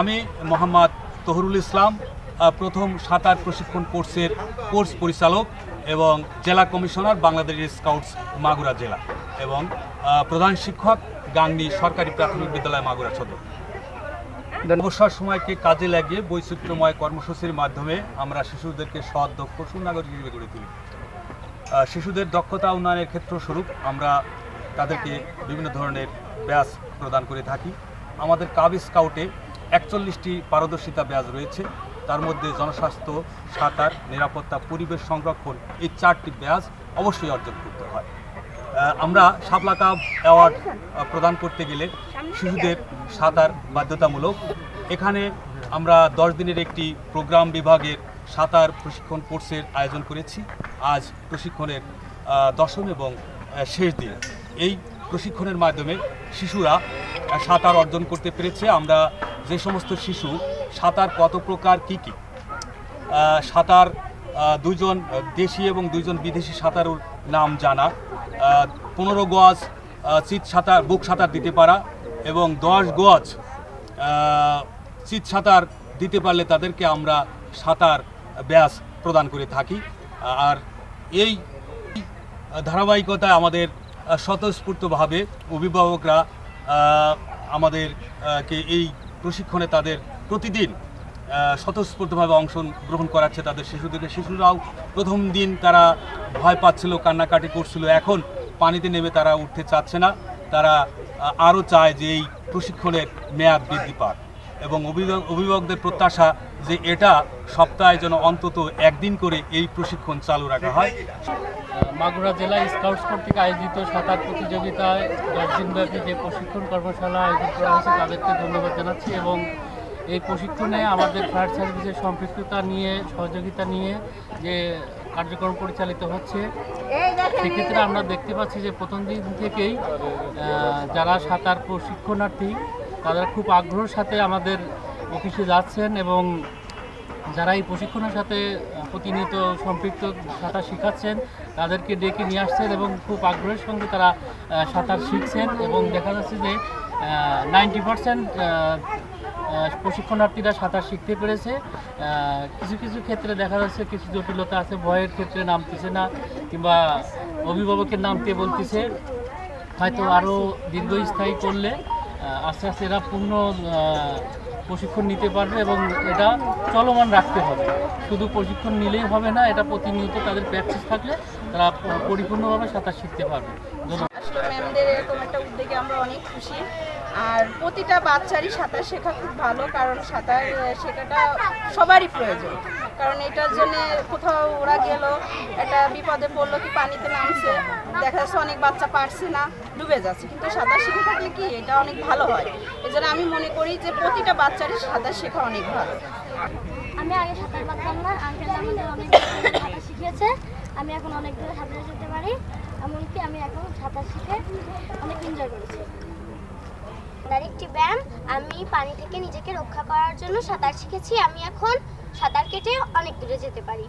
আমি মোহাম্মদ তহরুল ইসলাম প্রথম সাঁতার প্রশিক্ষণ কোর্সের কোর্স পরিচালক এবং জেলা কমিশনার বাংলাদেশ স্কাউটস মাগুরা জেলা এবং প্রধান শিক্ষক গাংনী সরকারি প্রাথমিক বিদ্যালয় মাগুরা সদর। অবসর সময়কে কাজে লাগিয়ে বৈচিত্র্যময় কর্মসূচির মাধ্যমে আমরা শিশুদেরকে সৎ দক্ষ সুনাগরিক হিসেবে গড়ে তুলি। শিশুদের দক্ষতা উন্নয়নের ক্ষেত্রস্বরূপ আমরা তাদেরকে বিভিন্ন ধরনের ব্যাস প্রদান করে থাকি। আমাদের কাব স্কাউটে একচল্লিশটি পারদর্শিতা ব্যাজ রয়েছে। তার মধ্যে জনস্বাস্থ্য, সাঁতার, নিরাপত্তা, পরিবেশ সংরক্ষণ এই চারটি ব্যাজ অবশ্যই অর্জন করতে হয়। আমরা শাপলা কাপ অ্যাওয়ার্ড প্রদান করতে গেলে শিশুদের সাঁতার বাধ্যতামূলক। এখানে আমরা দশ দিনের একটি প্রোগ্রাম বিভাগের সাঁতার প্রশিক্ষণ কোর্সের আয়োজন করেছি। আজ প্রশিক্ষণের দশম এবং শেষ দিন। এই প্রশিক্ষণের মাধ্যমে শিশুরা সাঁতার অর্জন করতে পেরেছে। আমরা যে সমস্ত শিশু সাঁতার কত প্রকার কী কী? সাঁতার দুজন দেশি এবং দুইজন বিদেশি সাঁতারুর নাম জানা। পনেরো গজ চিত সাঁতার বুক সাঁতার দিতে পারা এবং দশ গজ চিত সাঁতার দিতে পারলে তাদেরকে আমরা সাঁতার ব্যাস প্রদান করে থাকি। আর এই ধারাবাহিকতায় আমাদের স্বতঃস্ফূর্তভাবে অভিভাবকরা আহ, আমাদের কে এই প্রশিক্ষণে তাদের প্রতিদিন স্বতঃস্ফূর্তভাবে অংশ গ্রহণ করাচ্ছে তাদের শিশুদেরকে শিশুরাও প্রথম দিন তারা ভয় পাচ্ছিল, কান্নাকাটি করছিল। এখন পানিতে নেমে তারা উঠতে চাচ্ছে না। তারা আরও চায় যে এই প্রশিক্ষণের মেয়াদ বৃদ্ধি পাক। এবং অভিভাবক অভিভাবকদের প্রত্যাশা যে এটা সপ্তাহে যেন অন্তত একদিন করে এই প্রশিক্ষণ চালু রাখা হয়। মাগুরা জেলা স্কাউটস কর্তৃক আয়োজিত সাঁতার প্রতিযোগিতায় দশ দিনব্যাপী যে প্রশিক্ষণ কর্মশালা আয়োজন করা হয়েছে, তাদেরকে ধন্যবাদ জানাচ্ছি এবং এই প্রশিক্ষণে আমাদের ফায়ার সার্ভিসের সম্পৃক্ততা নিয়ে, সহযোগিতা নিয়ে যে কার্যক্রম পরিচালিত হচ্ছে, সেক্ষেত্রে আমরা দেখতে পাচ্ছি যে প্রথম দিন থেকেই যারা সাঁতার প্রশিক্ষণার্থী তারা খুব আগ্রহের সাথে আমাদের অফিসে যাচ্ছেন এবং যারা এই প্রশিক্ষণের সাথে প্রতিনিয়ত সম্পৃক্ত সাঁতার শেখাচ্ছেন, তাদেরকে ডেকে নিয়ে আসছেন এবং খুব আগ্রহের সঙ্গে তারা সাঁতার শিখছেন এবং দেখা যাচ্ছে যে নাইনটি পার্সেন্ট প্রশিক্ষণার্থীরা সাঁতার শিখতে পেরেছে। কিছু কিছু ক্ষেত্রে দেখা যাচ্ছে কিছু জটিলতা আছে ভয়ের ক্ষেত্রে নামতেছে না কিংবা অভিভাবকের নামতে বলতেছে, হয়তো আরও দীর্ঘস্থায়ী করলে আস্তে আস্তে এরা পূর্ণ প্রশিক্ষণ নিতে পারবে এবং এটা চলমান রাখতে হবে। শুধু প্রশিক্ষণ নিলেই হবে না, এটা প্রতিনিয়ত তাদের প্র্যাকটিস থাকলে তারা পরিপূর্ণভাবে সাঁতার শিখতে পারবে। আসলে ম্যামদের এরকম একটা উদ্যোগে আমরা অনেক খুশি। আর প্রতিটা বাচ্চারই সাঁতার শেখা খুব ভালো, কারণ সাঁতার শেখাটা সবারই প্রয়োজন। কারণ এটার জন্য কোথাও ওরা গেল একটা বিপদে পড়ল কি পানিতে নামছে দেখা যাচ্ছে অনেক বাচ্চা পারছে না ডুবে যাচ্ছে। কিন্তু সাঁতার শিখে থাকলে কি এটা অনেক ভালো হয়। এই আমি মনে করি যে প্রতিটা বাচ্চারই সাঁতার শেখা অনেক ভালো। আমি আগে সাঁতার পারতাম না আঙ্কেল আমাদের অনেক সাঁতার শিখিয়েছে। আমি এখন অনেক দূরে সাঁতার যেতে পারি। এমনকি আমি এখন সাঁতার শিখে অনেক এনজয় করেছি। সাঁতার একটি ব্যায়াম আমি পানি থেকে নিজেকে রক্ষা করার জন্য সাঁতার শিখেছি। আমি এখন সাঁতার কেটে অনেক দূরে যেতে পারি।